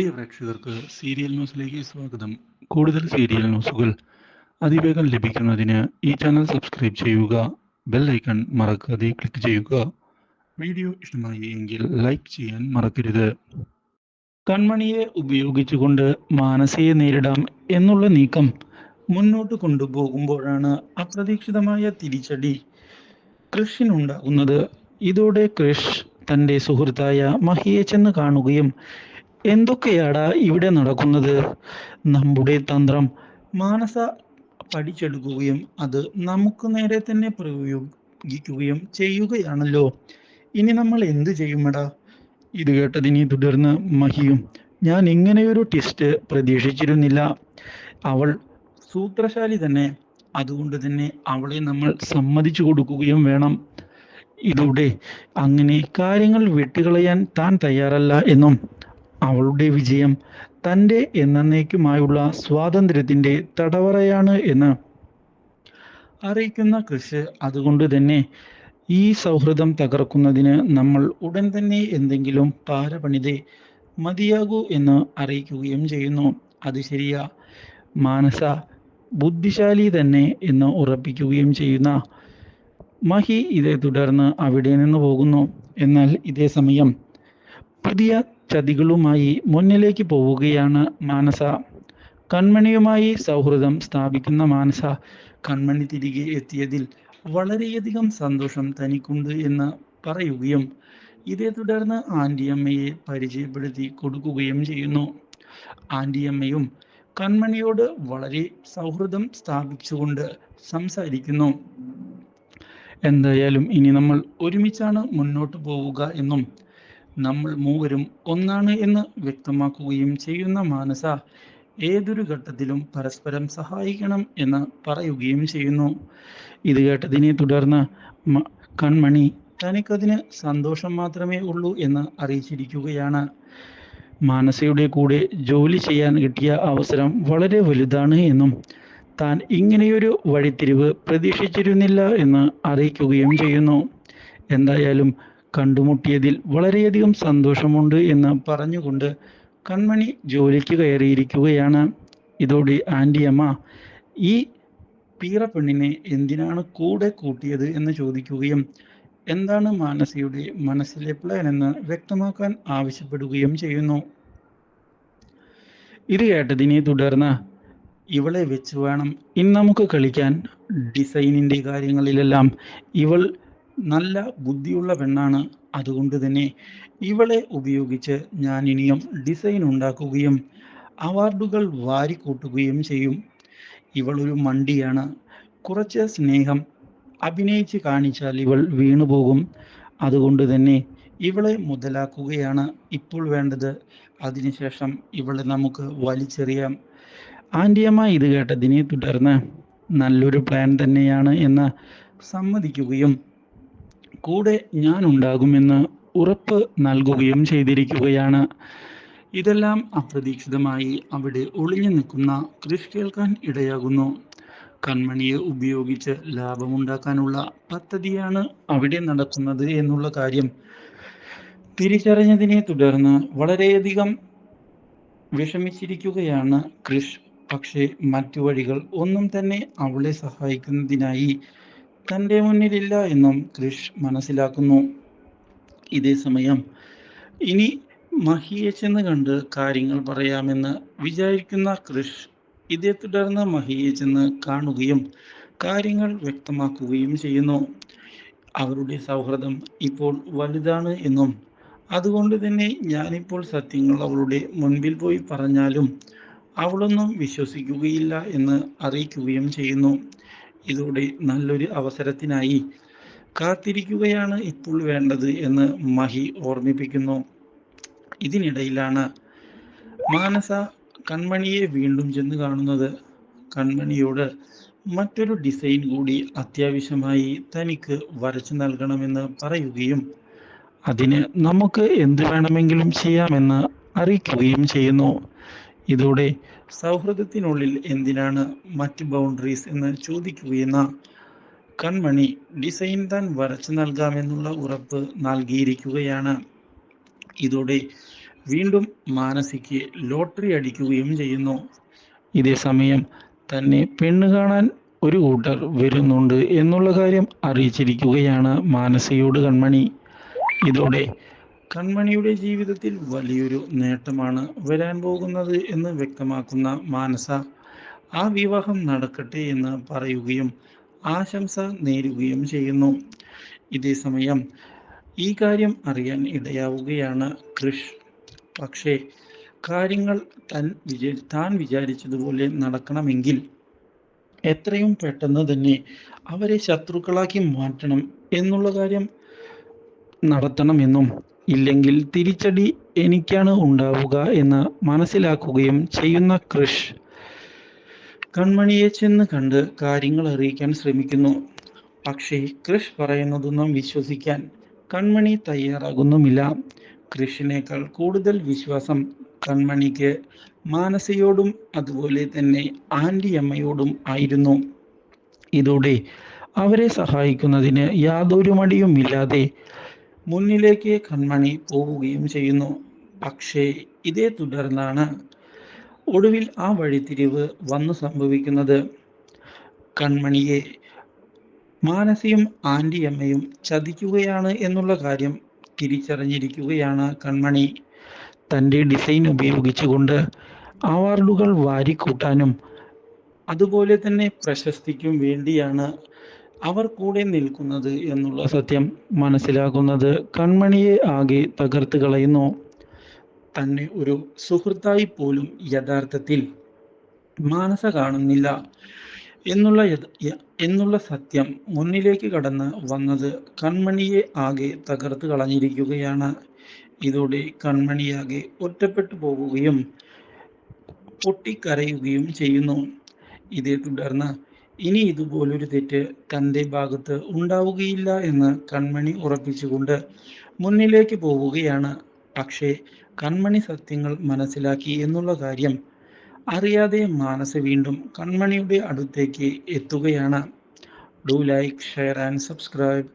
പ്രിയ പ്രേക്ഷകർക്ക് സീരിയൽ ന്യൂസിലേക്ക് സ്വാഗതം. കൂടുതൽ സീരിയൽ ന്യൂസുകൾ അതിവേഗം ലഭിക്കുന്നതിന് ഈ ചാനൽ സബ്സ്ക്രൈബ് ചെയ്യുക ബെൽ ഐക്കൺ മറക്കാതെ ക്ലിക്ക് ചെയ്യുക. വീഡിയോ ഇഷ്ടമായി എങ്കിൽ ലൈക്ക് ചെയ്യാൻ മറക്കരുത്. കൺമണിയെ ഉപയോഗിച്ചുകൊണ്ട് മാനസയെ നേരിടാം എന്നുള്ള നീക്കം മുന്നോട്ട് കൊണ്ടുപോകുമ്പോഴാണ് അപ്രതീക്ഷിതമായ തിരിച്ചടി കൃഷിനുണ്ടാകുന്നത്. ഇതോടെ കൃഷ് തന്റെ സുഹൃത്തായ മഹിയെ ചെന്ന് കാണുകയും എന്തൊക്കെയാടാ ഇവിടെ നടക്കുന്നത്? നമ്മുടെ തന്ത്രം മാനസ പഠിച്ചെടുക്കുകയും അത് നമുക്ക് നേരെ തന്നെ പ്രയോഗിക്കുകയും ചെയ്യുകയാണല്ലോ. ഇനി നമ്മൾ എന്ത് ചെയ്യുമെടാ? ഇത് കേട്ടതിനെ തുടർന്ന് മഹിയും. ഞാൻ ഇങ്ങനെയൊരു ടെസ്റ്റ് പ്രതീക്ഷിച്ചിരുന്നില്ല. അവൾ സൂത്രശാലി തന്നെ. അതുകൊണ്ട് തന്നെ അവളെ നമ്മൾ സമ്മതിച്ചു കൊടുക്കുകയും വേണം. ഇതോടെ അങ്ങനെ കാര്യങ്ങൾ വെട്ടിക്കളയാൻ താൻ തയ്യാറല്ല എന്നും അവളുടെ വിജയം തന്റെ എന്നേക്കുമായുള്ള സ്വാതന്ത്ര്യത്തിന്റെ തടവറയാണ് എന്ന് അറിയിക്കുന്ന കൃഷ് അതുകൊണ്ട് തന്നെ ഈ സൗഹൃദം തകർക്കുന്നതിന് നമ്മൾ ഉടൻ തന്നെ എന്തെങ്കിലും പാരപണിതേ മതിയാകൂ എന്ന് അറിയിക്കുകയും ചെയ്യുന്നു. അത് ശരിയാ. മാനസ ബുദ്ധിശാലി തന്നെ എന്ന് ഉറപ്പിക്കുകയും ചെയ്യുന്ന മഹി ഇതേ തുടർന്ന് അവിടെ നിന്ന് പോകുന്നു. എന്നാൽ ഇതേ സമയം പുതിയ ചതികളുമായി മുന്നിലേക്ക് പോവുകയാണ് മാനസ. കൺമണിയുമായി സൗഹൃദം സ്ഥാപിക്കുന്ന മാനസ കൺമണി തിരികെ എത്തിയതിൽ വളരെയധികം സന്തോഷം തനിക്കുണ്ട് എന്ന് പറയുകയും ഇതേ തുടർന്ന് ആന്റിയമ്മയെ പരിചയപ്പെടുത്തി കൊടുക്കുകയും ചെയ്യുന്നു. ആന്റിയമ്മയും കൺമണിയോട് വളരെ സൗഹൃദം സ്ഥാപിച്ചുകൊണ്ട് സംസാരിക്കുന്നു. എന്തായാലും ഇനി നമ്മൾ ഒരുമിച്ചാണ് മുന്നോട്ട് പോവുക എന്നും നമ്മൾ മൂവരും ഒന്നാണ് എന്ന് വ്യക്തമാക്കുകയും ചെയ്യുന്ന മാനസ ഏതൊരു ഘട്ടത്തിലും പരസ്പരം സഹായിക്കണം എന്ന് പറയുകയും ചെയ്യുന്നു. ഇത് കേട്ടതിനെ തുടർന്ന് കൺമണി തനിക്കതിന് സന്തോഷം മാത്രമേ ഉള്ളൂ എന്ന് അറിയിച്ചിരിക്കുകയാണ്. മാനസയുടെ കൂടെ ജോലി ചെയ്യാൻ കിട്ടിയ അവസരം വളരെ വലുതാണ് എന്നും താൻ ഇങ്ങനെയൊരു വഴിത്തിരിവ് പ്രതീക്ഷിച്ചിരുന്നില്ല എന്ന് അറിയിക്കുകയും ചെയ്യുന്നു. എന്തായാലും കണ്ടുമുട്ടിയതിൽ വളരെയധികം സന്തോഷമുണ്ട് എന്ന് പറഞ്ഞുകൊണ്ട് കൺമണി ജോലിക്ക് കയറിയിരിക്കുകയാണ്. ഇതോടെ ആന്റിയമ്മ ഈ പീറ പെണ്ണിനെ എന്തിനാണ് കൂടെ കൂട്ടിയത് എന്ന് ചോദിക്കുകയും എന്താണ് മാനസിയുടെ മനസ്സിലെ പ്ലാൻ എന്ന് വ്യക്തമാക്കാൻ ആവശ്യപ്പെടുകയും ചെയ്യുന്നു. ഇത് കേട്ടതിനെ തുടർന്ന് ഇവളെ വെച്ച് വേണം ഇന്ന് നമുക്ക് കളിക്കാൻ. ഡിസൈനിന്റെ കാര്യങ്ങളിലെല്ലാം ഇവൾ നല്ല ബുദ്ധിയുള്ള പെണ്ണാണ് അതുകൊണ്ട് തന്നെ ഇവളെ ഉപയോഗിച്ച് ഞാൻ ഇനിയും ഡിസൈൻ ഉണ്ടാക്കുകയും അവാർഡുകൾ വാരിക്കൂട്ടുകയും ചെയ്യും. ഇവളൊരു മണ്ടിയാണ്. കുറച്ച് സ്നേഹം അഭിനയിച്ച് കാണിച്ചാൽ ഇവൾ വീണുപോകും അതുകൊണ്ട് തന്നെ ഇവളെ മുതലാക്കുകയാണ് ഇപ്പോൾ വേണ്ടത്. അതിനുശേഷം ഇവളെ നമുക്ക് വലിച്ചെറിയാം. ആന്റിയമ്മ ഇത് കേട്ടതിനെ തുടർന്ന് നല്ലൊരു പ്ലാൻ തന്നെയാണ് എന്ന് സമ്മതിക്കുകയും കൂടെ ഞാൻ ഉണ്ടാകുമെന്ന് ഉറപ്പ് നൽകുകയും ചെയ്തിരിക്കുകയാണ്. ഇതെല്ലാം അപ്രതീക്ഷിതമായി അവിടെ ഒളിഞ്ഞു നിൽക്കുന്ന കൃഷി കേൾക്കാൻ ഇടയാകുന്നു. കൺമണിയെ ഉപയോഗിച്ച് ലാഭമുണ്ടാക്കാനുള്ള പദ്ധതിയാണ് അവിടെ നടക്കുന്നത് എന്നുള്ള കാര്യം തിരിച്ചറിഞ്ഞതിനെ തുടർന്ന് വളരെയധികം വിഷമിച്ചിരിക്കുകയാണ് ക്രിഷ്. പക്ഷേ മറ്റു വഴികൾ ഒന്നും തന്നെ അവളെ സഹായിക്കുന്നതിനായി തന്റെ മുന്നിലില്ല എന്നും കൃഷ് മനസ്സിലാക്കുന്നു. ഇതേ സമയം ഇനി മഹിയെ ചെന്ന് കണ്ട് കാര്യങ്ങൾ പറയാമെന്ന് വിചാരിക്കുന്ന കൃഷ് ഇതേ തുടർന്ന് മഹിയെ ചെന്ന് കാണുകയും കാര്യങ്ങൾ വ്യക്തമാക്കുകയും ചെയ്യുന്നു. അവരുടെ സൗഹൃദം ഇപ്പോൾ വലുതാണ് എന്നും അതുകൊണ്ട് തന്നെ ഞാനിപ്പോൾ സത്യങ്ങൾ അവളുടെ മുൻപിൽ പോയി പറഞ്ഞാലും അവളൊന്നും വിശ്വസിക്കുകയില്ല എന്ന് അറിയിക്കുകയും ചെയ്യുന്നു. ഇതോടെ നല്ലൊരു അവസരത്തിനായി കാത്തിരിക്കുകയാണ് ഇപ്പോൾ വേണ്ടത് എന്ന് മഹി ഓർമ്മിപ്പിക്കുന്നു. ഇതിനിടയിലാണ് മാനസ കൺമണിയെ വീണ്ടും ചെന്ന് കാണുന്നത്. കൺമണിയോട് മറ്റൊരു ഡിസൈൻ കൂടി അത്യാവശ്യമായി തനിക്ക് വരച്ചു നൽകണമെന്ന് പറയുകയും അതിന് നമുക്ക് എന്ത് വേണമെങ്കിലും ചെയ്യാമെന്ന് അറിയിക്കുകയും ചെയ്യുന്നു. ഇതോടെ സൗഹൃദത്തിനുള്ളിൽ എന്തിനാണ് മറ്റ് ബൗണ്ടറീസ് എന്ന് ചോദിക്കുകയെന്ന കൺമണി ഡിസൈൻ താൻ വരച്ചു നൽകാമെന്നുള്ള ഉറപ്പ് നൽകിയിരിക്കുകയാണ്. ഇതോടെ വീണ്ടും മാനസിക്ക് ലോട്ടറി അടിക്കുകയും ചെയ്യുന്നു. ഇതേ സമയം തന്നെ പെണ്ണ് കാണാൻ ഒരു കൂട്ടർ വരുന്നുണ്ട് എന്നുള്ള കാര്യം അറിയിച്ചിരിക്കുകയാണ് മാനസയോട് കൺമണി. ഇതോടെ കൺമണിയുടെ ജീവിതത്തിൽ വലിയൊരു നേട്ടമാണ് വരാൻ പോകുന്നത് എന്ന് വ്യക്തമാക്കുന്ന മാനസ ആ വിവാഹം നടക്കട്ടെ എന്ന് പറയുകയും ആശംസ നേരുകയും ചെയ്യുന്നു. ഇതേ സമയം ഈ കാര്യം അറിയാൻ ഇടയാവുകയാണ് കൃഷ്. പക്ഷേ കാര്യങ്ങൾ തൻ വിചാ താൻ വിചാരിച്ചതുപോലെ നടക്കണമെങ്കിൽ എത്രയും പെട്ടെന്ന് തന്നെ അവരെ ശത്രുക്കളാക്കി മാറ്റണം എന്നുള്ള കാര്യം നടത്തണമെന്നും ഇല്ലെങ്കിൽ തിരിച്ചടി എനിക്കാണ് ഉണ്ടാവുക എന്ന് മനസ്സിലാക്കുകയും ചെയ്യുന്ന കൃഷ് കൺമണിയെ ചെന്ന് കണ്ട് കാര്യങ്ങൾ അറിയിക്കാൻ ശ്രമിക്കുന്നു. പക്ഷേ കൃഷ് പറയുന്നതൊന്നും വിശ്വസിക്കാൻ കൺമണി തയ്യാറാകുന്നുമില്ല. കൃഷിനേക്കാൾ കൂടുതൽ വിശ്വാസം കൺമണിക്ക് മാനസയോടും അതുപോലെ തന്നെ ആന്റി അമ്മയോടും ആയിരുന്നു. ഇതോടെ അവരെ സഹായിക്കുന്നതിന് യാതൊരു മടിയുമില്ലാതെ മുന്നിലേക്ക് കൺമണി പോവുകയും ചെയ്യുന്നു. പക്ഷേ ഇതേ തുടർന്നാണ് ഒടുവിൽ ആ വഴിത്തിരിവ് വന്നു സംഭവിക്കുന്നത്. കൺമണിയെ മാനസിയും ആന്റിയമ്മയും ചതിക്കുകയാണ് എന്നുള്ള കാര്യം തിരിച്ചറിഞ്ഞിരിക്കുകയാണ് കൺമണി. തന്റെ ഡിസൈൻ ഉപയോഗിച്ചുകൊണ്ട് അവാർഡുകൾ വാരിക്കൂട്ടാനും അതുപോലെ തന്നെ പ്രശസ്തിക്കും വേണ്ടിയാണ് അവർ കൂടെ നിൽക്കുന്നത് എന്നുള്ള സത്യം മനസ്സിലാക്കുന്നത് കൺമണിയെ ആകെ തകർത്ത് കളയുന്നു. തന്നെ ഒരു സുഹൃത്തായി പോലും യഥാർത്ഥത്തിൽ മാനസ കാണുന്നില്ല എന്നുള്ള എന്നുള്ള സത്യം മുന്നിലേക്ക് കടന്ന് വന്നത് കൺമണിയെ ആകെ തകർത്ത് കളഞ്ഞിരിക്കുകയാണ്. ഇതോടെ കൺമണിയാകെ ഒറ്റപ്പെട്ടു പോവുകയും പൊട്ടിക്കരയുകയും ചെയ്യുന്നു. ഇതേ തുടർന്ന് ഇനി ഇതുപോലൊരു തെറ്റ് തന്റെ ഭാഗത്ത് ഉണ്ടാവുകയില്ല എന്ന് കൺമണി ഉറപ്പിച്ചുകൊണ്ട് മുന്നിലേക്ക് പോവുകയാണ്. പക്ഷേ കൺമണി സത്യങ്ങൾ മനസ്സിലാക്കി എന്നുള്ള കാര്യം അറിയാതെ മാനസ് വീണ്ടും കൺമണിയുടെ അടുത്തേക്ക് എത്തുകയാണ്. Do like share and subscribe